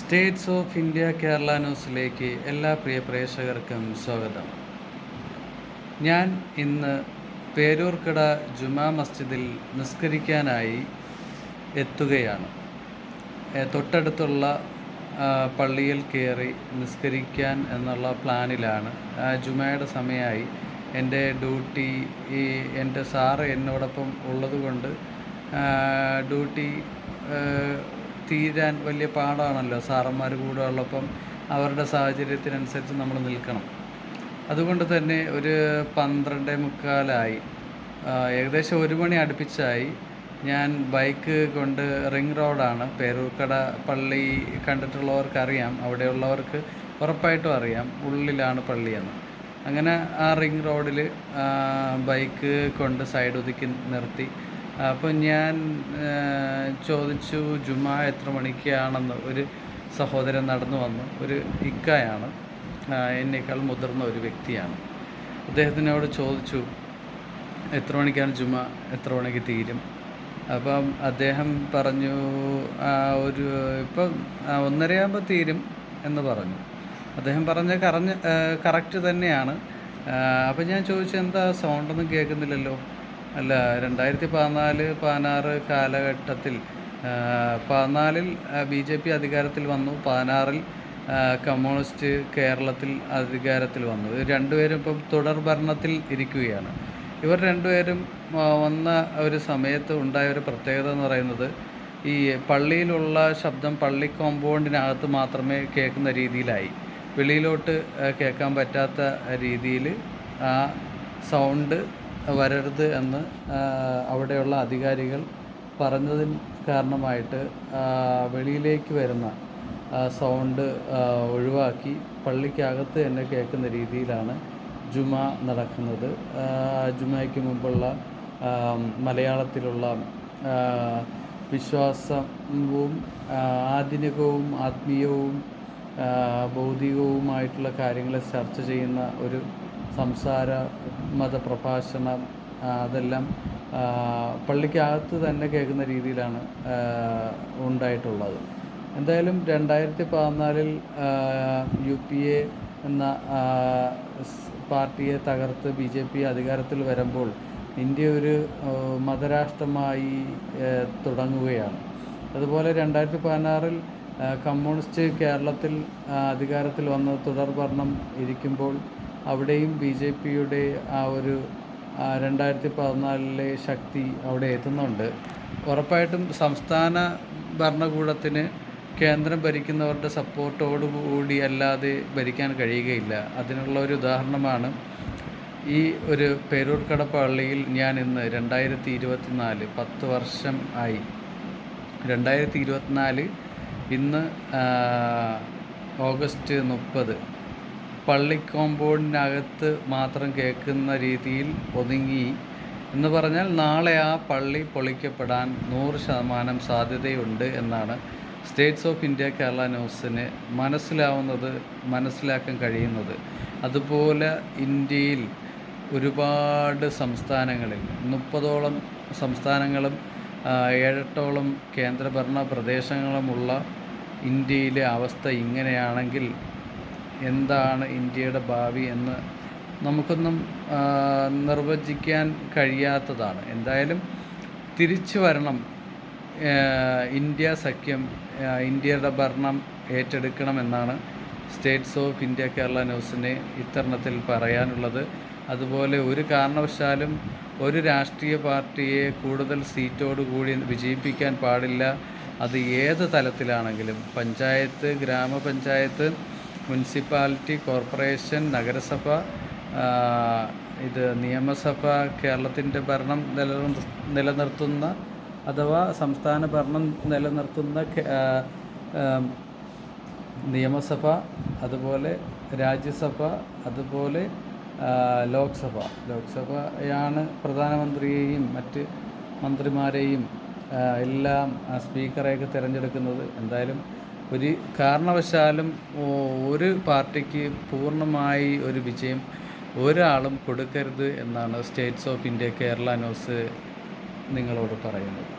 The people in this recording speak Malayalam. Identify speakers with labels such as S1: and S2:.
S1: സ്റ്റേറ്റ്സ് ഓഫ് ഇന്ത്യ കേരള ന്യൂസിലേക്ക് എല്ലാ പ്രിയ പ്രേക്ഷകർക്കും സ്വാഗതം. ഞാൻ ഇന്ന് പേരൂർക്കട ജുമാ മസ്ജിദിൽ നിസ്കരിക്കാനായി എത്തുകയാണ്. തൊട്ടടുത്തുള്ള പള്ളിയിൽ കയറി നിസ്കരിക്കാൻ എന്നുള്ള പ്ലാനിലാണ്. ജുമയുടെ സമയമായി എന്റെ ഡ്യൂട്ടി ഈ എന്റെ സാറ് എന്നോടൊപ്പം ഉള്ളതുകൊണ്ട് ഡ്യൂട്ടി തീരാൻ വലിയ പാടാണല്ലോ സാറന്മാർ കൂടെ ഉള്ളപ്പം അവരുടെ സാഹചര്യത്തിനനുസരിച്ച് നമ്മൾ നിൽക്കണം. അതുകൊണ്ട് തന്നെ ഒരു പന്ത്രണ്ടേ മുക്കാലായി. ഏകദേശം ഒരു മണി അടുപ്പിച്ചായി. ഞാൻ ബൈക്ക് കൊണ്ട് റിംഗ് റോഡാണ്. പേരൂർക്കട പള്ളി കണ്ടിട്ടുള്ളവർക്കറിയാം. അവിടെയുള്ളവർക്ക് ഉറപ്പായിട്ടും അറിയാം ഉള്ളിലാണ് പള്ളിയെന്ന്. അങ്ങനെ ആ റിംഗ് റോഡിൽ ബൈക്ക് കൊണ്ട് സൈഡ് ഒതുക്കി നിർത്തി. അപ്പോൾ ഞാൻ ചോദിച്ചു ജുമാ എത്ര മണിക്കാണെന്ന് ഒരു സഹോദരൻ നടന്നു വന്നു. ഒരു ഇക്കായാണ് എന്നേക്കാൾ മുതിർന്ന ഒരു വ്യക്തിയാണ്. അദ്ദേഹത്തിനോട് ചോദിച്ചു എത്ര മണിക്കാണ് ജുമ? എത്ര മണിക്ക് തീരും? അപ്പം അദ്ദേഹം പറഞ്ഞു ഒരു ഇപ്പം ഒന്നരയാകുമ്പോൾ തീരും എന്ന് പറഞ്ഞു. അദ്ദേഹം പറഞ്ഞ കറഞ്ഞ് കറക്റ്റ് തന്നെയാണ്. അപ്പം ഞാൻ ചോദിച്ചു എന്താ സൗണ്ടൊന്നും കേൾക്കുന്നില്ലല്ലോ? അല്ല രണ്ടായിരത്തി പതിനാല് പതിനാറ് കാലഘട്ടത്തിൽ പതിനാലിൽ ബി ജെ പി അധികാരത്തിൽ വന്നു. പതിനാറിൽ കമ്മ്യൂണിസ്റ്റ് കേരളത്തിൽ അധികാരത്തിൽ വന്നു. ഇവർ രണ്ടുപേരും ഇപ്പം തുടർ ഭരണത്തിൽ ഇരിക്കുകയാണ്. ഇവർ രണ്ടുപേരും വന്ന ഒരു സമയത്ത് ഉണ്ടായ ഒരു പ്രത്യേകത എന്ന് പറയുന്നത് ഈ പള്ളിയിലുള്ള ശബ്ദം പള്ളി കോമ്പൗണ്ടിനകത്ത് മാത്രമേ കേൾക്കുന്ന രീതിയിലായി. വെളിയിലോട്ട് കേൾക്കാൻ പറ്റാത്ത രീതിയിൽ ആ സൗണ്ട് വരരുത് എന്ന് അവിടെയുള്ള അധികാരികൾ പറഞ്ഞതിന് കാരണമായിട്ട് വെളിയിലേക്ക് വരുന്ന സൗണ്ട് ഒഴിവാക്കി പള്ളിക്കകത്ത് തന്നെ കേൾക്കുന്ന രീതിയിലാണ് ജുമ നടക്കുന്നത്. ജുമയ്ക്ക് മുമ്പുള്ള മലയാളത്തിലുള്ള വിശ്വാസവും ആധുനികവും ആത്മീയവും ഭൗതികവുമായിട്ടുള്ള കാര്യങ്ങളെ ചർച്ച ചെയ്യുന്ന ഒരു സംസാര മതപ്രഭാഷണം അതെല്ലാം പള്ളിക്കകത്ത് തന്നെ കേൾക്കുന്ന രീതിയിലാണ് ഉണ്ടായിട്ടുള്ളത്. എന്തായാലും രണ്ടായിരത്തി പതിനാലിൽ യു പി എ എന്ന പാർട്ടിയെ തകർത്ത് ബി ജെ പി അധികാരത്തിൽ വരുമ്പോൾ ഇന്ത്യ ഒരു മതരാഷ്ട്രമായി തുടങ്ങുകയാണ്. അതുപോലെ രണ്ടായിരത്തി പതിനാറിൽ കമ്മ്യൂണിസ്റ്റ് കേരളത്തിൽ അധികാരത്തിൽ വന്ന് തുടർ ഭരണം ഇരിക്കുമ്പോൾ അവിടെയും ബി ജെ പിയുടെ ആ ഒരു രണ്ടായിരത്തി പതിനാലിലെ ശക്തി അവിടെ എത്തുന്നുണ്ട്. ഉറപ്പായിട്ടും സംസ്ഥാന ഭരണകൂടത്തിന് കേന്ദ്രം ഭരിക്കുന്നവരുടെ സപ്പോർട്ടോടുകൂടി അല്ലാതെ ഭരിക്കാൻ കഴിയുകയില്ല. അതിനുള്ള ഒരു ഉദാഹരണമാണ് ഈ ഒരു പേരൂർക്കട പള്ളിയിൽ ഞാൻ ഇന്ന് രണ്ടായിരത്തി ഇരുപത്തിനാല് പത്ത് വർഷം ആയി. രണ്ടായിരത്തി ഇരുപത്തിനാല് ഇന്ന് ഓഗസ്റ്റ് മുപ്പത്. പള്ളി കോമ്പൗണ്ടിനകത്ത് മാത്രം കേൾക്കുന്ന രീതിയിൽ ഒതുങ്ങി എന്ന് പറഞ്ഞാൽ നാളെ ആ പള്ളി പൊളിക്കപ്പെടാൻ നൂറ് ശതമാനം സാധ്യതയുണ്ട് എന്നാണ് സ്റ്റേറ്റ്സ് ഓഫ് ഇന്ത്യ കേരള ന്യൂസിന് മനസ്സിലാവുന്നത് മനസ്സിലാക്കാൻ കഴിയുന്നത്. അതുപോലെ ഇന്ത്യയിൽ ഒരുപാട് സംസ്ഥാനങ്ങളിൽ മുപ്പതോളം സംസ്ഥാനങ്ങളും ഏഴെട്ടോളം കേന്ദ്രഭരണ പ്രദേശങ്ങളുമുള്ള ഇന്ത്യയിലെ അവസ്ഥ ഇങ്ങനെയാണെങ്കിൽ എന്താണ് ഇന്ത്യയുടെ ഭാവി എന്ന് നമുക്കൊന്നും നിർവചിക്കാൻ കഴിയാത്തതാണ്. എന്തായാലും തിരിച്ചു വരണം ഇന്ത്യ സഖ്യം ഇന്ത്യയുടെ ഭരണം ഏറ്റെടുക്കണമെന്നാണ് സ്റ്റേറ്റ്സ് ഓഫ് ഇന്ത്യ കേരള ന്യൂസിന് ഇത്തരണത്തിൽ പറയാനുള്ളത്. അതുപോലെ ഒരു കാരണവശാലും ഒരു രാഷ്ട്രീയ പാർട്ടിയെ കൂടുതൽ സീറ്റോടുകൂടി വിജയിപ്പിക്കാൻ പാടില്ല. അത് ഏത് തലത്തിലാണെങ്കിലും പഞ്ചായത്ത് ഗ്രാമപഞ്ചായത്ത് മുനിസിപ്പാലിറ്റി കോർപ്പറേഷൻ നഗരസഭ ഇത് നിയമസഭ കേരളത്തിന്റെ ഭരണം നില നിലനിർത്തുന്ന അഥവാ സംസ്ഥാന ഭരണം നിലനിർത്തുന്ന നിയമസഭ അതുപോലെ രാജ്യസഭ അതുപോലെ ലോക്സഭ. ലോക്സഭയാണ് പ്രധാനമന്ത്രിയെയും മറ്റ് മന്ത്രിമാരെയും എല്ലാം സ്പീക്കറെയൊക്കെ തിരഞ്ഞെടുക്കുന്നത്. എന്തായാലും ഒരു കാരണവശാലും ഒരു പാർട്ടിക്ക് പൂർണമായി ഒരു വിജയം ഒരാളും കൊടുക്കരുത് എന്നാണ് states of India Kerala news നിങ്ങളോട് പറയുന്നത്.